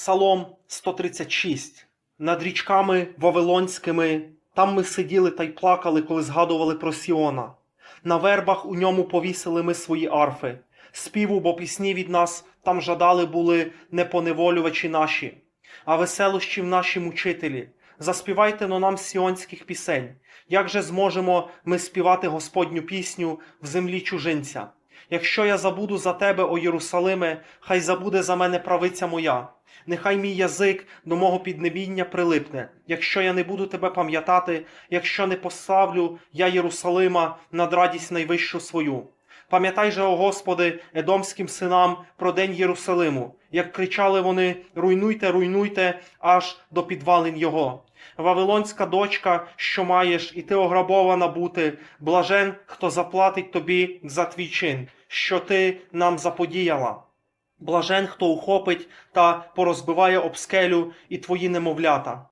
Псалом 136. Над річками Вавилонськими. Там ми сиділи та й плакали, коли згадували про Сіона. На вербах у ньому повісили ми свої арфи. Співу, бо пісні від нас там жадали були непоневолювачі наші, а веселощі в наші мучителі. Заспівайте но нам сіонських пісень. Як же зможемо ми співати Господню пісню в землі чужинця? Якщо я забуду за тебе, о Єрусалиме, хай забуде за мене правиця моя. Нехай мій язик до мого піднебіння прилипне, якщо я не буду тебе пам'ятати, якщо не поставлю я Єрусалима над радість найвищу свою. Пам'ятай же, о Господи, едомським синам про день Єрусалиму, як кричали вони: руйнуйте, руйнуйте, аж до підвалин його. Вавилонська дочка, що маєш, і ти ограбована бути, блажен, хто заплатить тобі за твій чин, що ти нам заподіяла. Блажен, хто ухопить та порозбиває об скелю і твої немовлята.